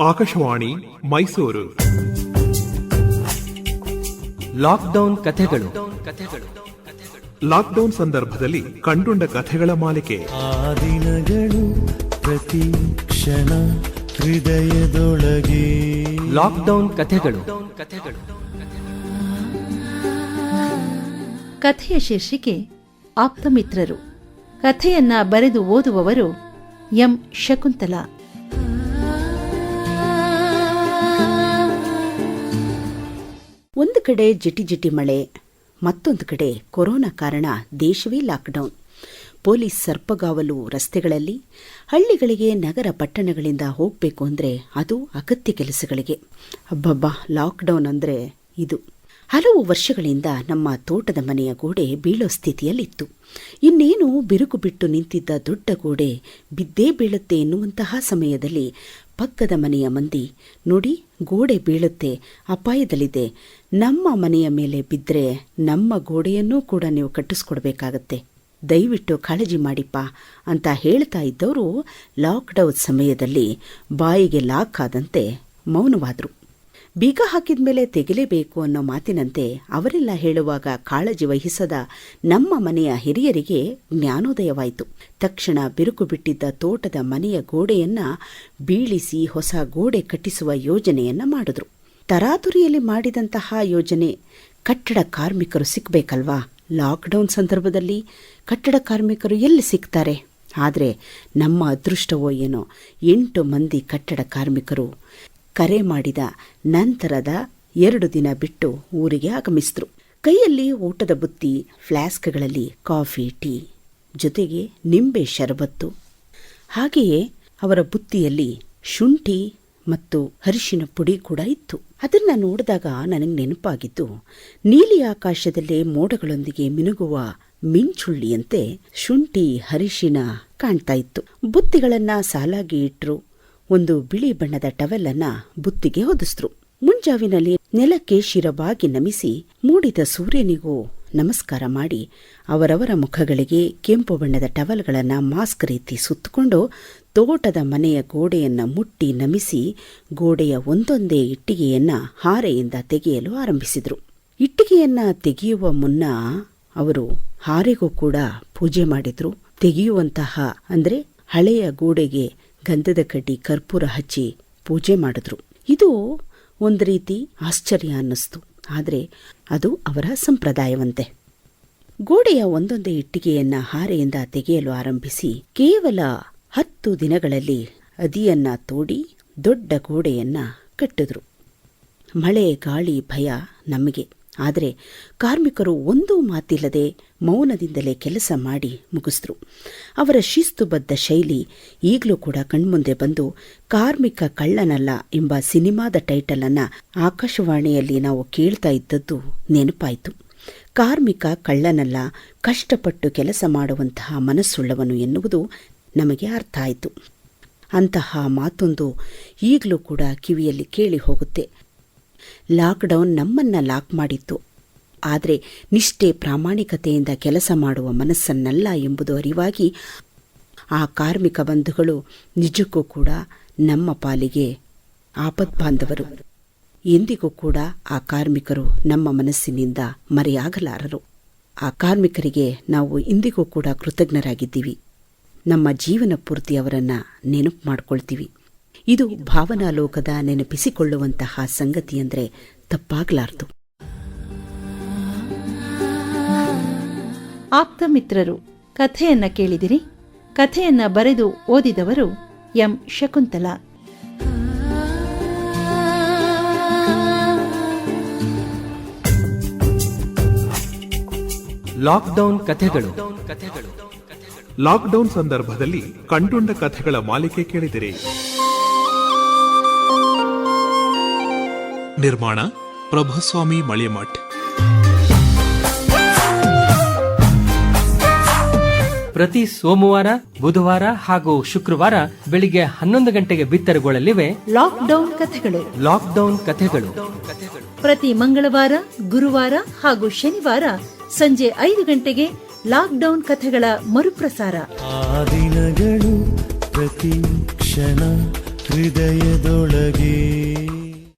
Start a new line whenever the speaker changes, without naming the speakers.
Akashvani Mysuru.
Lockdown ಕಥೆಗಳು.
Lockdown ಸಂದರ್ಭದಲ್ಲಿ ಕಂಡುಂಡ ಕಥೆಗಳ ಮಾಲಿಕೆ.
ಆ ದಿನಗಳು ಪ್ರತಿ ಕ್ಷಣ ಹೃದಯದೊಳಗೆ.
ಲಾಕ್ಡೌನ್ ಕಥೆಗಳು.
ಕಥೆಯ ಶೀರ್ಷಿಕೆ ಆಪ್ತಮಿತ್ರರು. ಕಥೆಯನ್ನ ಬರೆದು ಓದುವವರು ಎಂ. ಶಕುಂತಲಾ.
ಒಂದು ಕಡೆ ಜಿಟಿ ಜಿಟಿ ಮಳೆ, ಮತ್ತೊಂದು ಕಡೆ ಕೊರೋನಾ ಕಾರಣ ದೇಶವೇ ಲಾಕ್ಡೌನ್. ಪೊಲೀಸ್ ಸರ್ಪಗಾವಲು ರಸ್ತೆಗಳಲ್ಲಿ, ಹಳ್ಳಿಗಳಿಗೆ ನಗರ ಪಟ್ಟಣಗಳಿಂದ ಹೋಗಬೇಕು ಅಂದರೆ ಅದು ಅಗತ್ಯ ಕೆಲಸಗಳಿಗೆ. ಅಬ್ಬಬ್ಬಾ, ಲಾಕ್ಡೌನ್ ಅಂದರೆ ಇದು. ಹಲವು ವರ್ಷಗಳಿಂದ ನಮ್ಮ ತೋಟದ ಮನೆಯ ಗೋಡೆ ಬೀಳೋ ಸ್ಥಿತಿಯಲ್ಲಿತ್ತು. ಇನ್ನೇನು ಬಿರುಕು ಬಿಟ್ಟು ನಿಂತಿದ್ದ ದೊಡ್ಡ ಗೋಡೆ ಬಿದ್ದೇ ಬೀಳುತ್ತೆ ಎನ್ನುವಂತಹ ಸಮಯದಲ್ಲಿ ಪಕ್ಕದ ಮನೆಯ ಮಂದಿ ನೋಡಿ ಗೋಡೆ ಬೀಳುತ್ತೆ, ಅಪಾಯದಲ್ಲಿದೆ. ನಮ್ಮ ಮನೆಯ ಮೇಲೆ ಬಿದ್ದರೆ ನಮ್ಮ ಗೋಡೆಯನ್ನೂ ಕೂಡ ನೀವು ಕಟ್ಟಿಸ್ಕೊಡ್ಬೇಕಾಗತ್ತೆ. ದಯವಿಟ್ಟು ಕಾಳಜಿ ಮಾಡಿಪ್ಪ ಅಂತ ಹೇಳ್ತಾ ಇದ್ದವರು ಲಾಕ್ಡೌನ್ ಸಮಯದಲ್ಲಿ ಬಾಯಿಗೆ ಲಾಕ್ ಆದಂತೆ ಮೌನವಾದರು. ಬೀಗ ಹಾಕಿದ ಮೇಲೆ ತೆಗೆಲೇಬೇಕು ಅನ್ನೋ ಮಾತಿನಂತೆ ಅವರೆಲ್ಲ ಹೇಳುವಾಗ ಕಾಳಜಿ ವಹಿಸದ ನಮ್ಮ ಮನೆಯ ಹಿರಿಯರಿಗೆ ಜ್ಞಾನೋದಯವಾಯಿತು. ತಕ್ಷಣ ಬಿರುಕು ಬಿಟ್ಟಿದ್ದ ತೋಟದ ಮನೆಯ ಗೋಡೆಯನ್ನ ಬೀಳಿಸಿ ಹೊಸ ಗೋಡೆ ಕಟ್ಟಿಸುವ ಯೋಜನೆಯನ್ನ ಮಾಡಿದ್ರು. ತರಾತುರಿಯಲ್ಲಿ ಮಾಡಿದಂತಹ ಯೋಜನೆ, ಕಟ್ಟಡ ಕಾರ್ಮಿಕರು ಸಿಕ್ಕಬೇಕಲ್ವಾ ಲಾಕ್ಡೌನ್ ಸಂದರ್ಭದಲ್ಲಿ ಕಟ್ಟಡ ಕಾರ್ಮಿಕರು ಎಲ್ಲಿ ಸಿಗ್ತಾರೆ? ಆದರೆ ನಮ್ಮ ಅದೃಷ್ಟವೋ ಏನೋ, ಎಂಟು ಮಂದಿ ಕಟ್ಟಡ ಕಾರ್ಮಿಕರು ಕರೆ ಮಾಡಿದ ನಂತರದ ಎರಡು ದಿನ ಬಿಟ್ಟು ಊರಿಗೆ ಆಗಮಿಸಿದ್ರು. ಕೈಯಲ್ಲಿ ಊಟದ ಬುತ್ತಿ, ಫ್ಲಾಸ್ಕ್ಗಳಲ್ಲಿ ಕಾಫಿ, ಟೀ, ಜೊತೆಗೆ ನಿಂಬೆ ಶರಬತ್ತು. ಹಾಗೆಯೇ ಅವರ ಬುತ್ತಿಯಲ್ಲಿ ಶುಂಠಿ ಮತ್ತು ಹರಿಶಿನ ಪುಡಿ ಕೂಡ ಇತ್ತು. ಅದನ್ನ ನೋಡಿದಾಗ ನನಗೆ ನೆನಪಾಗಿದ್ದು, ನೀಲಿ ಆಕಾಶದಲ್ಲೇ ಮೋಡಗಳೊಂದಿಗೆ ಮಿನುಗುವ ಮಿಂಚುಳ್ಳಿಯಂತೆ ಶುಂಠಿ ಹರಿಶಿನ ಕಾಣ್ತಾ ಇತ್ತು. ಬುತ್ತಿಗಳನ್ನ ಸಾಲಾಗಿ ಇಟ್ರು. ಒಂದು ಬಿಳಿ ಬಣ್ಣದ ಟವೆಲ್ ಅನ್ನ ಬುತ್ತಿಗೆ ಹೊದಿಸಿದ್ರು ಮುಂಜಾವಿನಲ್ಲಿ ನೆಲಕ್ಕೆ ಶಿರವಾಗಿ ನಮಿಸಿ ಮೂಡಿದ ಸೂರ್ಯನಿಗೂ ನಮಸ್ಕಾರ ಮಾಡಿ ಅವರವರ ಮುಖಗಳಿಗೆ ಕೆಂಪು ಬಣ್ಣದ ಟವಲ್ಗಳನ್ನ ಮಾಸ್ಕ್ ರೀತಿ ಸುತ್ತಕೊಂಡು ತೋಟದ ಮನೆಯ ಗೋಡೆಯನ್ನ ಮುಟ್ಟಿ ನಮಿಸಿ ಗೋಡೆಯ ಒಂದೊಂದೇ ಇಟ್ಟಿಗೆಯನ್ನ ಹಾರೆಯಿಂದ ತೆಗೆಯಲು ಆರಂಭಿಸಿದ್ರು. ಇಟ್ಟಿಗೆಯನ್ನ ತೆಗೆಯುವ ಮುನ್ನ ಅವರು ಹಾರೆಗೂ ಕೂಡ ಪೂಜೆ ಮಾಡಿದ್ರು. ತೆಗೆಯುವಂತಹ ಅಂದ್ರೆ ಹಳೆಯ ಗೋಡೆಗೆ ಗಂಧದ ಕಡ್ಡಿ ಕರ್ಪೂರ ಹಚ್ಚಿ ಪೂಜೆ ಮಾಡಿದ್ರು. ಇದು ಒಂದು ರೀತಿ ಆಶ್ಚರ್ಯ ಅನ್ನಿಸ್ತು. ಆದರೆ ಅದು ಅವರ ಸಂಪ್ರದಾಯವಂತೆ. ಗೋಡೆಯ ಒಂದೊಂದೇ ಇಟ್ಟಿಗೆಯನ್ನ ಹಾರೆಯಿಂದ ತೆಗೆಯಲು ಆರಂಭಿಸಿ ಕೇವಲ ಹತ್ತು ದಿನಗಳಲ್ಲಿ ಅದಿಯನ್ನ ತೋಡಿ ದೊಡ್ಡ ಗೋಡೆಯನ್ನ ಕಟ್ಟಿದ್ರು. ಮಳೆ, ಗಾಳಿ, ಭಯ ನಮಗೆ. ಆದರೆ ಕಾರ್ಮಿಕರು ಒಂದೂ ಮಾತಿಲ್ಲದೆ ಮೌನದಿಂದಲೇ ಕೆಲಸ ಮಾಡಿ ಮುಗಿಸಿದ್ರು ಅವರ ಶಿಸ್ತುಬದ್ಧ ಶೈಲಿ ಈಗಲೂ ಕೂಡ ಕಣ್ಮುಂದೆ ಬಂದು ಕಾರ್ಮಿಕ ಕಳ್ಳನಲ್ಲ ಎಂಬ ಸಿನಿಮಾದ ಟೈಟಲ್ ಅನ್ನ ಆಕಾಶವಾಣಿಯಲ್ಲಿ ನಾವು ಕೇಳ್ತಾ ಇದ್ದದ್ದು ನೆನಪಾಯಿತು. ಕಾರ್ಮಿಕ ಕಳ್ಳನಲ್ಲ, ಕಷ್ಟಪಟ್ಟು ಕೆಲಸ ಮಾಡುವಂತಹ ಮನಸ್ಸುಳ್ಳವನು ಎನ್ನುವುದು ನಮಗೆ ಅರ್ಥ ಆಯಿತು. ಅಂತಹ ಮಾತೊಂದು ಈಗಲೂ ಕೂಡ ಕಿವಿಯಲ್ಲಿ ಕೇಳಿ ಹೋಗುತ್ತೆ. ಲಾಕ್ಡೌನ್ ನಮ್ಮನ್ನ ಲಾಕ್ ಮಾಡಿತ್ತು. ಆದರೆ ನಿಷ್ಠೆ ಪ್ರಾಮಾಣಿಕತೆಯಿಂದ ಕೆಲಸ ಮಾಡುವ ಮನಸ್ಸನ್ನಲ್ಲ ಎಂಬುದು ಅರಿವಾಗಿ ಆ ಕಾರ್ಮಿಕ ಬಂಧುಗಳು ನಿಜಕ್ಕೂ ಕೂಡ ನಮ್ಮ ಪಾಲಿಗೆ ಆಪದ್ಬಾಂಧವರು. ಎಂದಿಗೂ ಕೂಡ ಆ ಕಾರ್ಮಿಕರು ನಮ್ಮ ಮನಸ್ಸಿನಿಂದ ಮರೆಯಾಗಲಾರರು. ಆ ಕಾರ್ಮಿಕರಿಗೆ ನಾವು ಇಂದಿಗೂ ಕೂಡ ಕೃತಜ್ಞರಾಗಿದ್ದೀವಿ. ನಮ್ಮ ಜೀವನ ಪೂರ್ತಿ ಅವರನ್ನು ನೆನಪು ಮಾಡ್ಕೊಳ್ತೀವಿ. ಇದು ಭಾವನಾ ಲೋಕದ ನೆನಪಿಸಿಕೊಳ್ಳುವಂತಹ ಸಂಗತಿ ತಪ್ಪಾಗಲಾರ್ದು.
ಆಪ್ತ ಮಿತ್ರರು ಕಥೆಯನ್ನ ಕೇಳಿದಿರಿ. ಕಥೆಯನ್ನ ಬರೆದು ಓದಿದವರು ಎಂ. ಶಕುಂತಲಾ.
ಲಾಕ್ಡೌನ್ ಕಥೆಗಳು.
ಲಾಕ್ಡೌನ್ ಸಂದರ್ಭದಲ್ಲಿ ಕಂಡುಂಡ ಕಥೆಗಳ ಮಾಲಿಕೆ ಕೇಳಿದಿರಿ. ನಿರ್ಮಾಣ ಪ್ರಭುಸ್ವಾಮಿ ಮಳಿಮಠ್
ಪ್ರತಿ ಸೋಮವಾರ ಬುಧವಾರ ಹಾಗೂ ಶುಕ್ರವಾರ ಬೆಳಿಗ್ಗೆ ಹನ್ನೊಂದು ಗಂಟೆಗೆ ಬಿತ್ತರಗೊಳ್ಳಲಿವೆ.
ಲಾಕ್ಡೌನ್ ಕಥೆಗಳು.
ಲಾಕ್ಡೌನ್ ಕಥೆಗಳು.
ಪ್ರತಿ ಮಂಗಳವಾರ ಗುರುವಾರ ಹಾಗೂ ಶನಿವಾರ ಸಂಜೆ ಐದು ಗಂಟೆಗೆ ಲಾಕ್ಡೌನ್ ಕಥೆಗಳ ಮರುಪ್ರಸಾರ.
ಆ ದಿನಗಳು ಪ್ರತಿ ಕ್ಷಣ ಹೃದಯದೊಳಗೆ.